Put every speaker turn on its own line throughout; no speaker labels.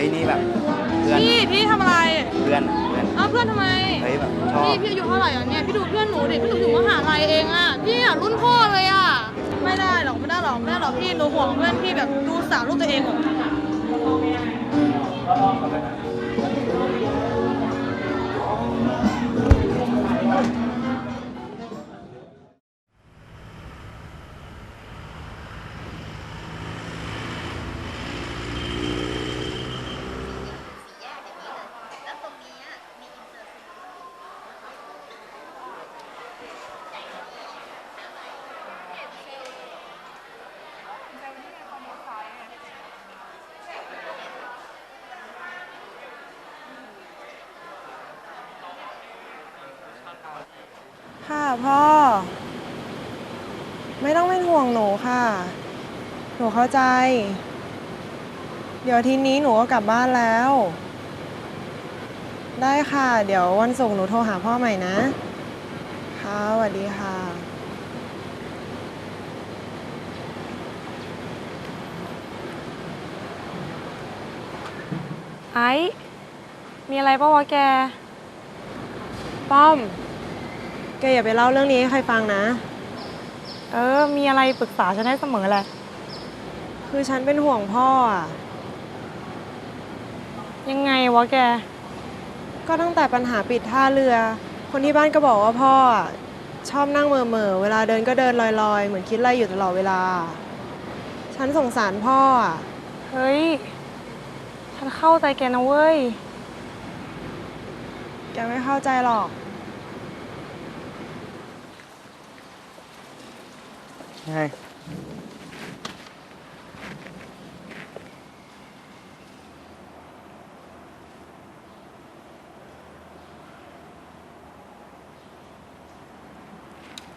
ฮ้ยนี่แบบ เพื่อน
พี่พี่ทำอะไร
เพื่อนเพื่อน
อ้าวเพื่อนทำไม
เฮ้ยแบบชอบ
พี่พี่อายุเท่าไหร่อะเนี่ยพี่ดูเพื่อนหนูดิเพื่อนหนูอยู่มหาลัยเองอะพี่อะรุ่นพ่อเลยอะไม่ได้หรอกไม่ได้หรอกไม่ได้หรอกพี่หนูห่วงเพื่อนพี่แบบดูสาวลูกตัวเองอะ
ค่ ไม่ต้องเป็นห่วงหนูค่ะ หนูเข้าใจ เดี๋ยวทีนี้หนูก็กลับบ้านแล้ว ได้ค่ะ เดี๋ยววันศุกร์หนูโทรหาพ่อใหม่นะ ค่ะสวัสดีค่ะ
ไอ้มีอะไรปะวะแก
ป้อม แกอย่าไปเล่าเรื่องนี้ให้ใครฟังนะ
เออ มีอะไรปรึกษาฉันได้เสมอแหละ
คือฉันเป็นห่วงพ่ออะ
ยังไงวะแก
ก็ตั้งแต่ปัญหาปิดท่าเรือ คนที่บ้านก็บอกว่าพ่ออะชอบนั่งเมื่อเมื่อๆเวลาเดินก็เดินลอยๆ เหมือนคิดอะไรอยู่ตลอดเวลา ฉันสงสารพ่ออะ
เฮ้ย ฉันเข้าใจแกนะเว้ย
แกไม่เข้าใจหรอก
ไง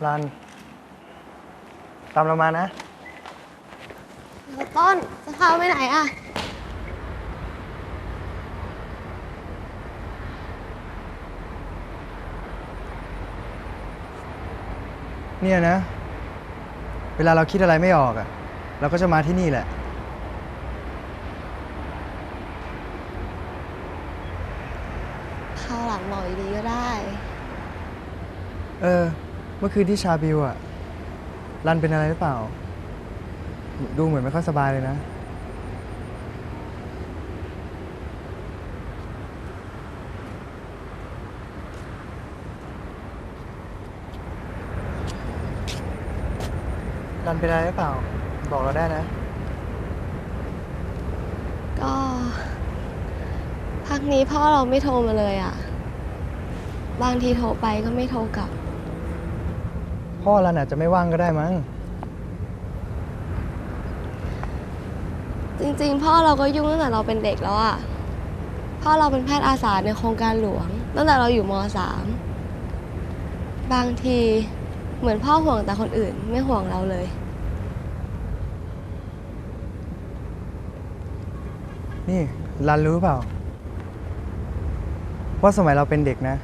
รัน ตามเรามานะ
ต้นจะพาไปไหนอะ
เนี่ยนะ เวลาเราคิดอะไรไม่ออกอะเราก็จะมาที่นี่แหละ
คราวหลังบอกดีๆก็ได้
เออ เมื่อคืนที่ชาบิวอะรันเป็นอะไรหรือเปล่า ดูเหมือนไม่ค่อยสบายเลยนะ รันเป็นอะไรหรือเปล่า บอกเราได้นะ
ก็ พักนี้พ่อเราไม่โทรมาเลยอะ บางทีโทรไปก็ไม่โทรกลับ
พ่อรันอาจจะไม่ว่างก็ได้มั้ง
จริงๆ พ่อเราก็ยุ่งตั้งแต่เราเป็นเด็กแล้วอะ พ่อเราเป็นแพทย์อาสาในโครงการหลวง ตั้งแต่เราอยู่ม .3 บางที เหมือนพ่อห่วงแต่คนอื่นไม่ห่วงเราเลย
นี่รันรู้เปล่า ว่าสมัยเราเป็นเด็กนะ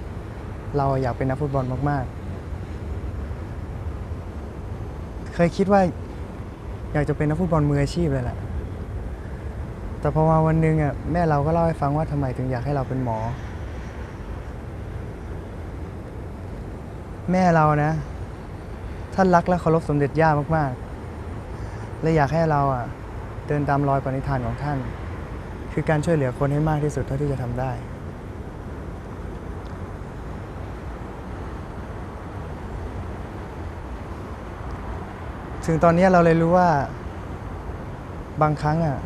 เราอยากเป็นนักฟุตบอลมาก ๆ เคยคิดว่าอยากจะเป็นนักฟุตบอลมืออาชีพเลยแหละ แต่พอมาวันหนึงอะแม่เราก็เล่าให้ฟังว่าทำไมถึงอยากให้เราเป็นหมอ แม่เรานะ ท่านรักและเคารพสมเด็จย่ามากๆ และอยากให้เราอะเดินตามรอยปณิธานของท่าน คือการช่วยเหลือคนให้มากที่สุดเท่าที่จะทำได้ ถึงตอนนี้เราเลยรู้ว่าบางครั้งอะ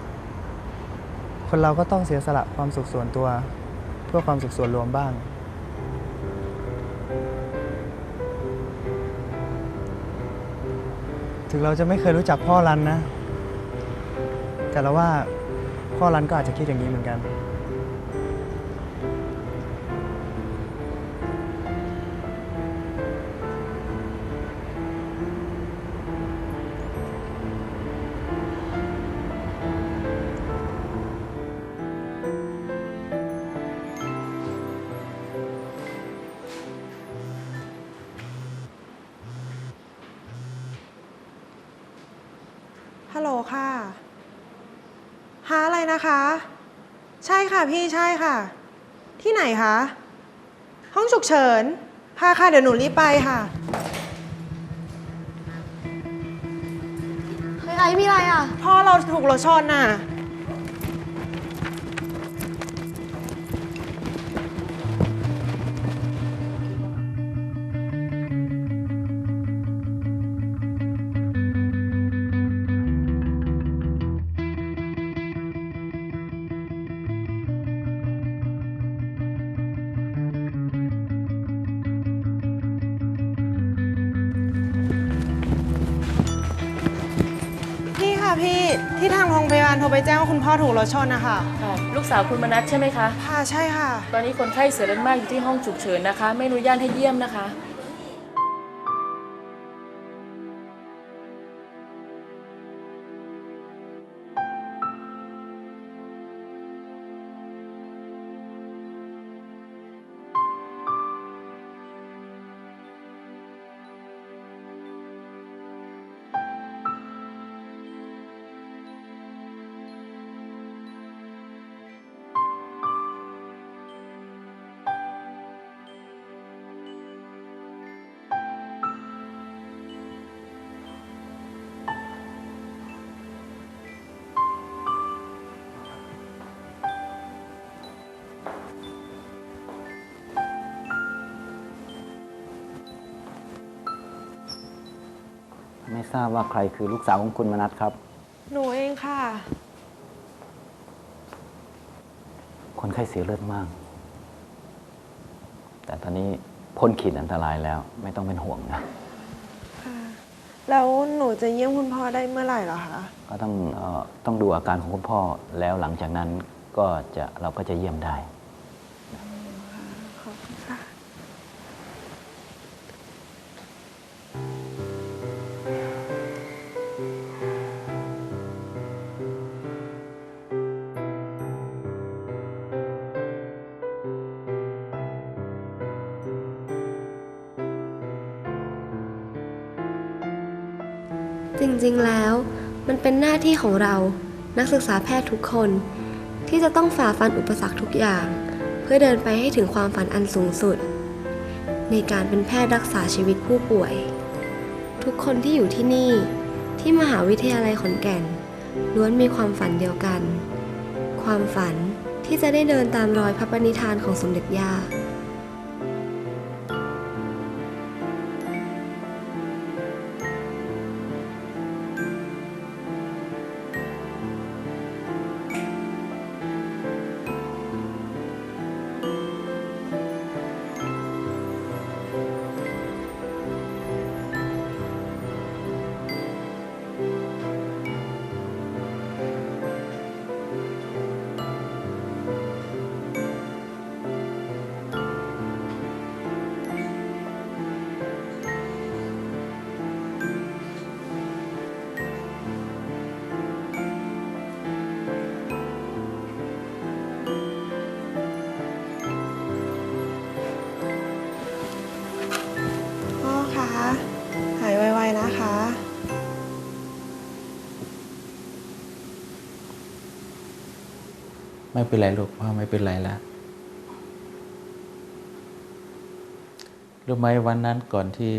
คนเราก็ต้องเสียสละความสุขส่วนตัว เพื่อความสุขส่วนรวมบ้าง ถึงเราจะไม่เคยรู้จักพ่อรันนะ แต่เราว่าพ่อรันก็อาจจะคิดอย่างนี้เหมือนกัน
ฮัลโหลค่ะหาอะไรนะคะ ใช่ค่ะพี่ใช่ค่ะ ที่ไหนคะ ห้องฉุกเฉินค่ะค่ะเดี๋ยวหนูรีบไปค่ะ
เฮ้ยไอ้มีอะไรอะ
พ่อเราถูกรถชนน่ะ ที่ทางโรงพยาบาลโทรไปแจ้งว่าคุณพ่อถูกรถชนนะคะ
ค่ะลูกสาวคุณมนัสใช่ไหมคะ
ค่ะใช่ค่ะ
ตอนนี้คนไข้เสียเลือดมากอยู่ที่ห้องฉุกเฉินนะคะ ไม่อนุญาตให้เยี่ยมนะคะ
ไม่ทราบว่าใครคือลูกสาวของคุณมนัสครับ
หนูเองค่ะ
คนไข้เสียเลือดมาก แต่ตอนนี้พ้นขีดอันตรายแล้ว ไม่ต้องเป็นห่วงนะ
แล้วหนูจะเยี่ยมคุณพ่อได้เมื่อไหร่เหรอคะ
ก็ต้องเอ่อต้องดูอาการของคุณพ่อแล้วหลังจากนั้นก็จะเราก็จะเยี่ยมได้
จริงๆแล้ว มันเป็นหน้าที่ของเรา นักศึกษาแพทย์ทุกคน ที่จะต้องฝ่าฟันอุปสรรคทุกอย่าง เพื่อเดินไปให้ถึงความฝันอันสูงสุด ในการเป็นแพทย์รักษาชีวิตผู้ป่วย ทุกคนที่อยู่ที่นี่ ที่มหาวิทยาลัยขอนแก่น ล้วนมีความฝันเดียวกัน ความฝันที่จะได้เดินตามรอยพระปณิธานของสมเด็จย่า
ไม่
เป็นไรลูกพ่อไม่เป็นไรแล้วรู้ไหมวันนั้นก่อนที่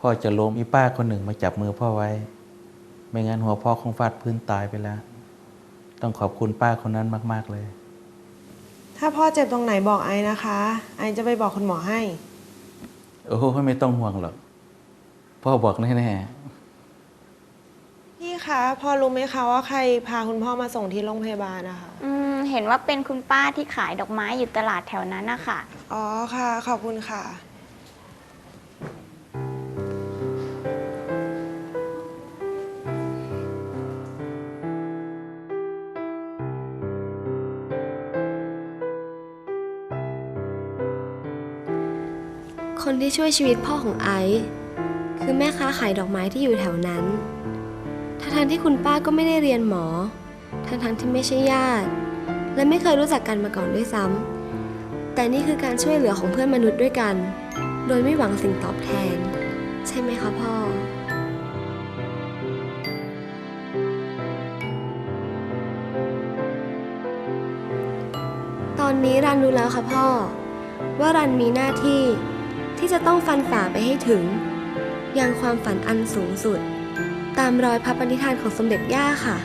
พ่อจะล้มมีป้าคนหนึ่งมาจับมือพ่อไว้ ไม่งั้นหัวพ่อคงฟาดพื้นตายไปแล้ว ต้องขอบคุณป้าคนนั้นมาก ๆ เลย
ถ้าพ่อเจ็บตรงไหนบอกไอนะคะ ไอจะไปบอกคุณหมอให้
โอ้โหไม่ต้องห่วงหรอก พ่อบอกแน่ๆ
พี่คะพอรู้ไหมคะว่าใครพาคุณพ่อมาส่งที่โรงพยาบาลนะคะ
อืมเห็นว่าเป็นคุณป้าที่ขายดอกไม้อยู่ตลาดแถวนั้นนะคะ
อ๋อค่ะ ขอบคุณค่ะ
คนที่ช่วยชีวิตพ่อของไอซ์คือแม่ค้าขายดอกไม้ที่อยู่แถวนั้น ทั้งๆที่คุณป้าก็ไม่ได้เรียนหมอ ทั้งๆที่ไม่ใช่ญาติ และไม่เคยรู้จักกันมาก่อนด้วยซ้ำ แต่นี่คือการช่วยเหลือของเพื่อนมนุษย์ด้วยกัน โดยไม่หวังสิ่งตอบแทน ใช่ไหมคะพ่อ ตอนนี้รันรู้แล้วค่ะพ่อ ว่ารันมีหน้าที่ที่จะต้องฟันฝ่าไปให้ถึง ยังความฝันอันสูงสุด ตามรอยพระปณิธานของสมเด็จย่าค่ะ